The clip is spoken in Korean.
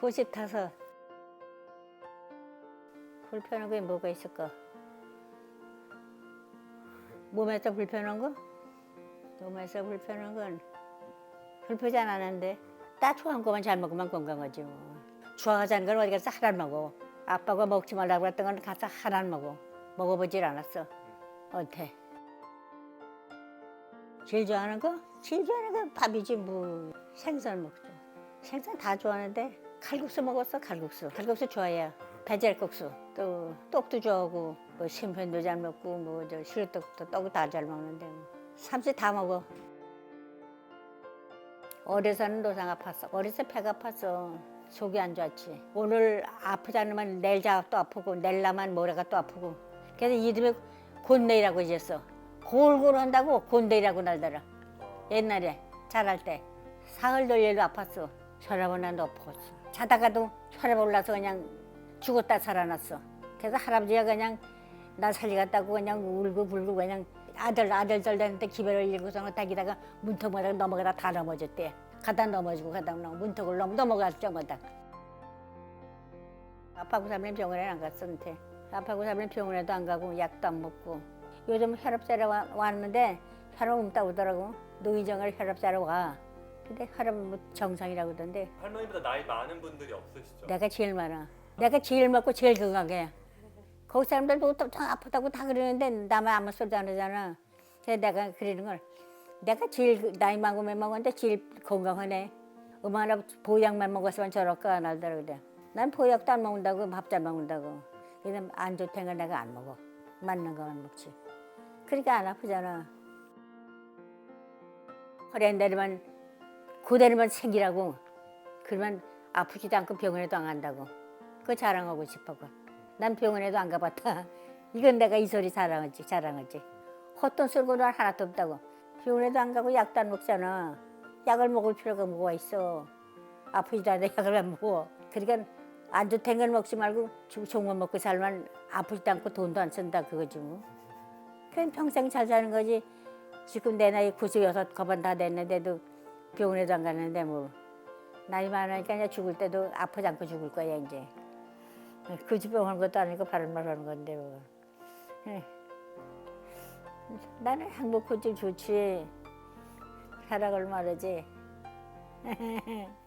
후시 타서 불편한 게 뭐가 있을까? 몸에서 불편한 거? 몸에서 불편한 건 불편하지 않았는데 따뜻한 거만 잘 먹으면 건강하지 뭐. 좋아하자는 건 어디 가서 하나 먹어. 아빠가 먹지 말라고 했던 건 가서 하나 먹어. 먹어보질 않았어. 어때? 제일 좋아하는 거? 제일 좋아하는 건 밥이지 뭐. 생선 먹죠. 생선 다 좋아하는데 칼국수 먹었어 칼국수. 칼국수 좋아해요. 배절국수. 또 떡도 좋아하고 뭐 심편도 잘 먹고 뭐 저 시루떡도 떡도 다잘 먹는데 뭐. 삼시 다 먹어. 어려서는 노상 아팠어. 어려서 배가 아팠어. 속이 안 좋았지. 오늘 아프지 않으면 내일 자또 아프고 내일나만 모레가 또 아프고. 그래서 이름이 곤내이라고 지었어. 골골 한다고 곤내이라고 날더라. 옛날에 잘할 때 사흘 돌일도 아팠어. 난 높았어. 자다가도 혈압 올라서 그냥 죽었다 살아났어. 그래서 할아버지가 그냥 나 살리겠다고 그냥 울고 불고 그냥 아들 아들 절 되는데 기별을 잃고서는 딱이다가 문턱마다 넘어가다 다 넘어졌대. 가다 넘어지고 가다 넘어 문턱을 넘 넘어갈 정도다. 아파고 살면 병원에 안 갔었는데 아파고 살면 병원에도 안 가고 약도 안 먹고 요즘 혈압자러 와- 왔는데 혈압 없다 오더라고 노인정을 혈압자러 와. 근데 혈압 뭐 정상이라고 그러던데 할머니보다 나이 많은 분들이 없으시죠? 내가 제일 많아. 내가 제일 먹고 제일 건강해. 거기 사람들 보고 다 아프다고 다 그러는데 나만 아무 소리도 안 하잖아. 그래서 내가 그러는 걸 내가 제일 그- 나이 많으면 먹었는데 제일 건강하네. 얼마나 보약만 먹었으면 저럴까 안 하더라 그래. 난 보약도 안 먹는다고 밥 잘 먹는다고. 그래서 안 좋다는 걸 내가 안 먹어. 맞는 거만 먹지. 그러니까 안 아프잖아. 허리 내리만 그대로만 생기라고 그러면 아프지도 않고 병원에도 안 간다고. 그거 자랑하고 싶어. 난 병원에도 안 가봤다. 이건 내가 이 소리 자랑하지, 자랑하지. 헛돈 쓸고는 하나도 없다고. 병원에도 안 가고 약도 안 먹잖아. 약을 먹을 필요가 뭐가 있어. 아프지도 않은데 약을 안 먹어. 그러니까 안 좋다는 걸 먹지 말고 주- 좋은 거 먹고 살면 아프지도 않고 돈도 안 쓴다 그거지 뭐. 그냥 평생 잘 사는 거지. 지금 내 나이 96 거반 다 됐는데도 병원에도 안 가는데 뭐. 나이 많으니까 이제 죽을 때도 아프지 않고 죽을 거야 이제. 그 집에 오는 것도 아니고 바른 말 하는 건데 뭐. 에. 나는 행복하지 좋지. 살아갈 말이지.